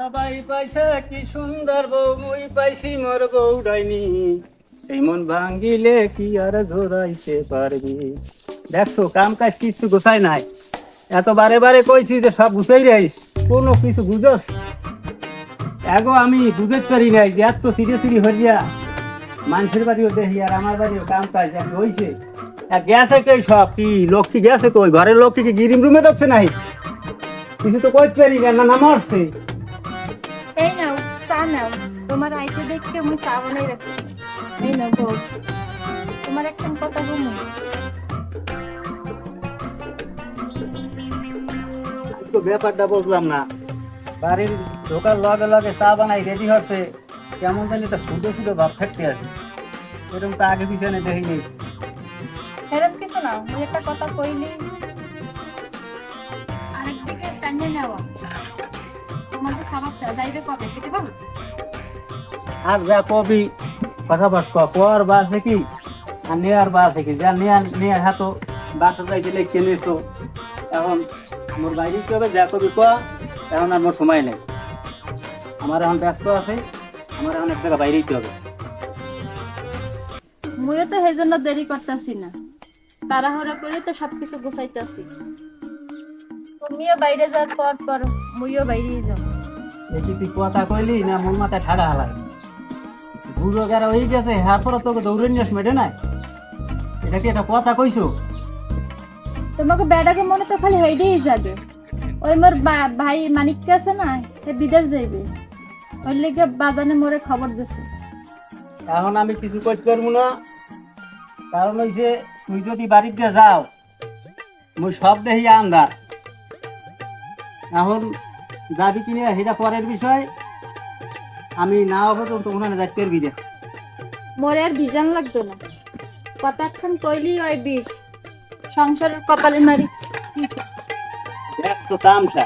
সবাই পাইছে কি সুন্দর বউ, মুই পাইছি মোর বউ ডাইনি। এই ভাঙ্গিলে কি আর ঝোরাইতে পারবি? দেখছ, কাম কাজ কিছু গোছাই নাই। এত বারে বারে কইছি যে সব গুছাই রাইস, কোনো কিছু বুঝস? এগো আমি বুঝতে পারি নাই যে এত সিরিয়াস সিরি হইয়া মানুষের বাড়িও দেখি আর আমার বাড়িও কাম কাজ আমি হইছে। আর গেছে কই সব? কি লক্ষ্মী গেছে কই? ঘরের লক্ষ্মী কি গিরিম রুমে ঢুকছে নাই? কিছু তো কইতে পারি না না, মরছে। তোমার আইতে দেখতে আমি চা বানাই রাখছি এই তোমার একটা কথা আমি তো ব্যাপারটা বুঝলাম না। বাড়ির ঢোকার লগে লগে চা বানাই রেডি হচ্ছে কেমন জানি একটা ছোটো ছোটো ভাব থাকতে আছে। এরকম তো আগে পিছনে দেখিনি। এরম কিছু না ওই একটা কথা কইলি। আরেকদিকে টানিয়ে নেওয়া। খাবারটা যাইবে কবে খেতে পাবো আর যা কবি বাস কর বা আছে কি? আর নেয়ার বা আছে কি? যা নেয়ার নেয়ার হাতো বাসা যাইতে লিখতে নিয়েছো। এখন মোর বাইরে কি হবে যা কবি ক এখন আর মোর সময় নেই। আমার এখন ব্যস্ত আছে আমার এখন এক জায়গা বাইরেই হবে। মুইও তো সেই জন্য দেরি করতেছি না। তাড়াহুড়া করে তো সবকিছু গুছাইতেছি। তুমিও বাইরে যাওয়ার পর পর মুইও বাইরেই যাও। দেখি তুই কথা কইলি না মোর মাথায় ঠাডা হালাই বুড়ো গেরা হয়ে গেছে হ্যাঁ পরে তোকে দৌড়ে নিয়ে মেটে নাই। এটা কি একটা কথা কইছো? তোমাকে বেড়াকে মনে তো খালি হেঁটেই যাবে। ওই মোর ভাই মানিককে আছে না সে বিদেশ যাইবে। ওই লেগে বাজানে মোরে খবর দিছে। এখন আমি কিছু করতে পারব না। কারণ হইছে তুই যদি বাড়িতে যাও মুই সব দেখি আন্দার এখন যাবি কিনে সেটা পরের বিষয়। আমি না পর্যন্ত ওখানে যাইতে পারবি না। মোরে আর ভিজান লাগতো না। কতক্ষণ কইলি ওই বিষ সংসারের কপালে মারি। দেখতো তামসা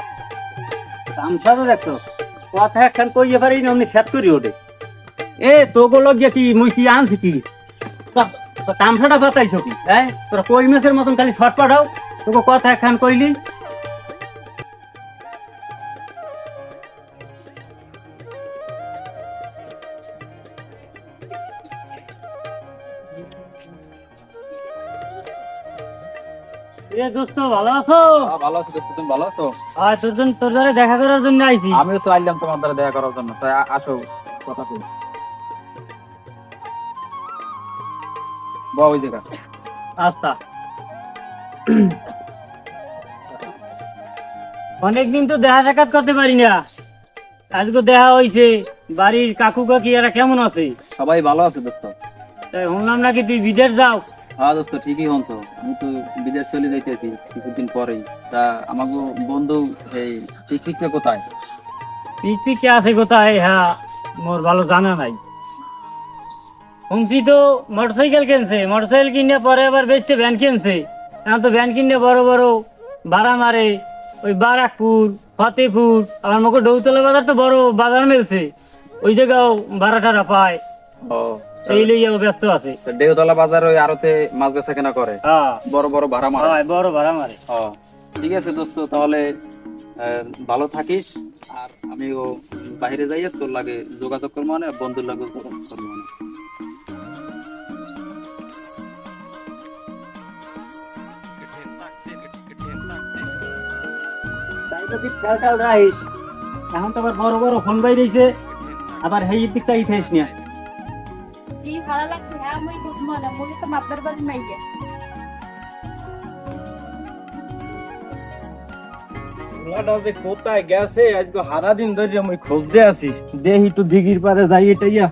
তামসা তো দেখতো কথা একখান কইয়ে পারি না অমনি সেট করি ওঠে। এ তোগো লগে কি মুই কি আনছি কি? তা- তা তামসাটা পাতাইছ কি? হ্যাঁ তোরা কই মাছের মতন খালি ছট পাঠাও তোকে কথা একখান কইলি। এ দোস্ত ভালো আছো? হ্যাঁ, ভালো আছি দোস্ত তুমি ভালো আছো? আর তোর জন্য তোর দেখা করার জন্য আইছি। আমিও তো আইলাম তোমার দ্বারা দেখা করার জন্য তাই আসো কথা কই। বাবা ওই জায়গা আচ্ছা। অনেকদিন তো দেখা সাক্ষাৎ করতে পারি না। আজকে দেখা হইছে বাড়ির কাকু কাকি এরা কেমন আছে? সবাই ভালো আছে দোস্ত। তাই শুনলাম নাকি তুই বিদেশ যাও? হ্যাঁ দোস্ত ঠিকই হনছ আমি তো বিদেশ চলে যাইতেছি কিছুদিন পরেই। তা আমাকে বন্ধু এই পিকনিকটা কোথায়? পিকপিকে আছে কোথায়? হ্যাঁ মোর ভালো জানা নাই। শুনছি তো মোটরসাইকেল কিনছে। মোটরসাইকেল কিনে পরে আবার বেচছে ভ্যান কিনছে। এখন তো ভ্যান কিনে বড় বড় ভাড়া মারে। ওই বারাকপুর ফতেপুর আমার মুখে ডৌতলা বাজার তো বড় বাজার মিলছে। ওই জায়গাও ভাড়া টাড়া পায়। এই লইয়াও ব্যস্ত আছে। দেওতলা বাজার ওই আরতে মাছ বেচা কেনা করে? হ্যাঁ। বড় বড় ভাড়া মারে। হয়, বড় ভাড়া মারে। ঠিক আছে দোস্ত তাহলে ভালো থাকিস। আর আমিও বাইরে যাইয়া তোর লাগে যোগাযোগ করব মানে বন্ধুর লাগে করব মানে। এখন তো আবার বড় বড় ফোন বাইরেছে। আবার হেই দিক চাই থাইস না মুই তো মাপদার বাড়ি মাইগে পোলাটা যে কোথায় গেছে আজকে হারা দিন ধরে আমি খুঁজতে আছি। দেখি একটু দিঘির পারে যাই এটাইয়া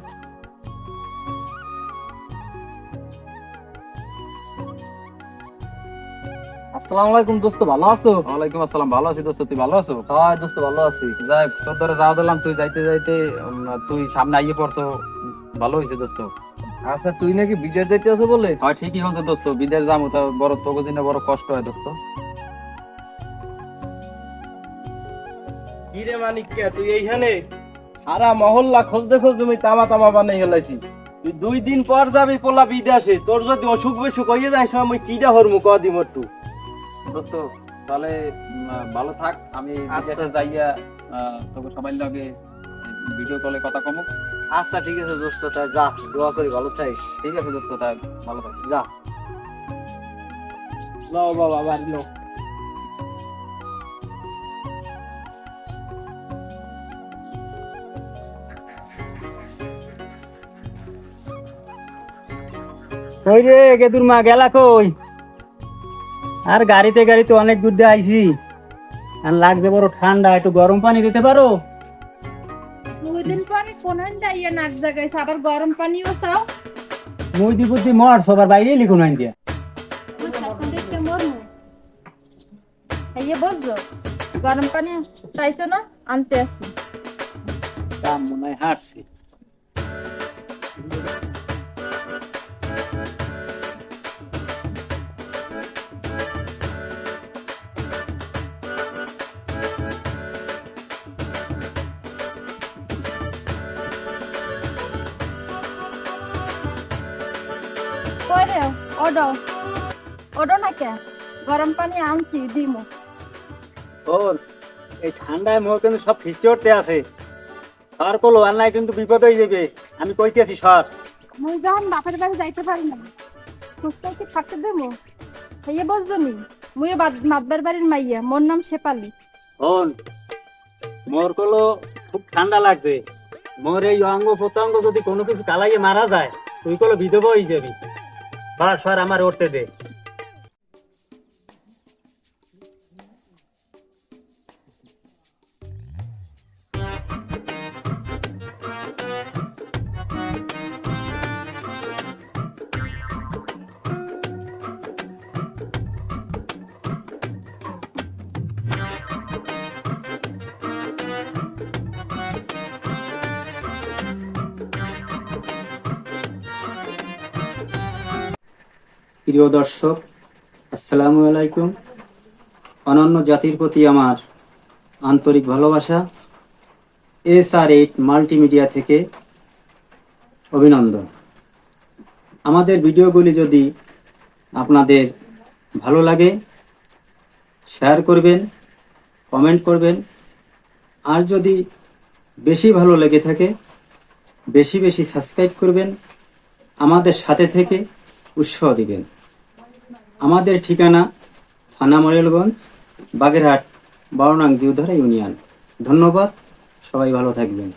আসসালামু আলাইকুম দোস্ত ভালো আছো? ওয়ালাইকুম আসসালাম ভালো আছি দোস্ত তুই ভালো আছো? হ্যাঁ দোস্ত ভালো আছি। যাই তোর ধরে যাওয়া দিলাম তুই যাইতে যাইতে তুই সামনে আইয়ে পড়ছো। ভালো হয়েছে দোস্ত। আচ্ছা তুই নাকি বিদেশ যাইতে আছো বলে? হয় ঠিকই হচ্ছে দোস্ত বিদেশ যাব তা বড় তোকে দিনে বড় কষ্ট হয় দোস্ত। কি রে মানিক কে তুই এইখানে? সারা মহল্লা খুঁজতে খুঁজতে আমি তামা তামা বানাই হেলাইছি তুই দুই দিন পর যাবি পোলা বিদেশে তোর যদি অসুখ বিসুখ হয়ে যায় সময় আমি কিটা হরমু কদি মট্টু দোস্ত তাহলে ভালো থাক আমি আচ্ছা। বিদেশে যাইয়া তোকে সবাই লগে ভিডিও কলে কথা কমুক। আচ্ছা ঠিক আছে দোস্ত তাই যা দোয়া করি ভালো থাকিস। ঠিক আছে দোস্ত তাই ভালো থাকিস যা। লও বাবা বাড়ি লও কই রে গেদুর মা গেলা কই? আর গাড়িতে গাড়িতে অনেক দূর দিয়ে আইছি। আর লাগছে বড় ঠান্ডা একটু গরম পানি দিতে পারো? দিন পরে কোন যাইয়া নাক জাগাইছে আবার গরম পানিও চাও। মুই দি বুদ্ধি মর সবার বাইরে লিখুন আইন দিয়া মরমু। গরম পানি চাইছো না আনতে আসি। কাম মনে হয় হাঁটছি করে ওডো। ওডো না কে? গরম পানি আনছি দিমু। ওর এই ঠান্ডায় মোর কিন্তু সব ফিসতে উঠতে আছে। সর কলো আর নাই কিন্তু বিপদ হয়ে যাবে। আমি কইতেছি সর। মুই যখন বাপের বাড়ি যাইতে পারি না। সুস্থ কি থাকতে দেবো? এই বুঝছ নি মুই মাতবার বাড়ির মাইয়া। মোর নাম শেপালি শোন মোর কলো খুব ঠান্ডা লাগছে। মোর এই অঙ্গ প্রত্যঙ্গ যদি কোনো কিছু কালাইয়ে মারা যায় তুই কলো বিধবা হয়ে যাবি। সর সর আমার উঠতে দে। প্রিয় দর্শক, আসসালামু আলাইকুম। অনন্য জাতির প্রতি আমার আন্তরিক ভালোবাসা, এস আর এইট মাল্টিমিডিয়া থেকে অভিনন্দন। আমাদের ভিডিওগুলি যদি আপনাদের ভালো লাগে, শেয়ার করবেন, কমেন্ট করবেন। আর যদি বেশি ভালো লেগে থাকে, বেশি বেশি সাবস্ক্রাইব করবেন। আমাদের সাথে থেকে উৎসাহ দিবেন। আমাদের ঠিকানা থানা মরেলগঞ্জ বাগেরহাট বারোনাং জিউধারা ইউনিয়ন। ধন্যবাদ সবাই ভালো থাকবেন।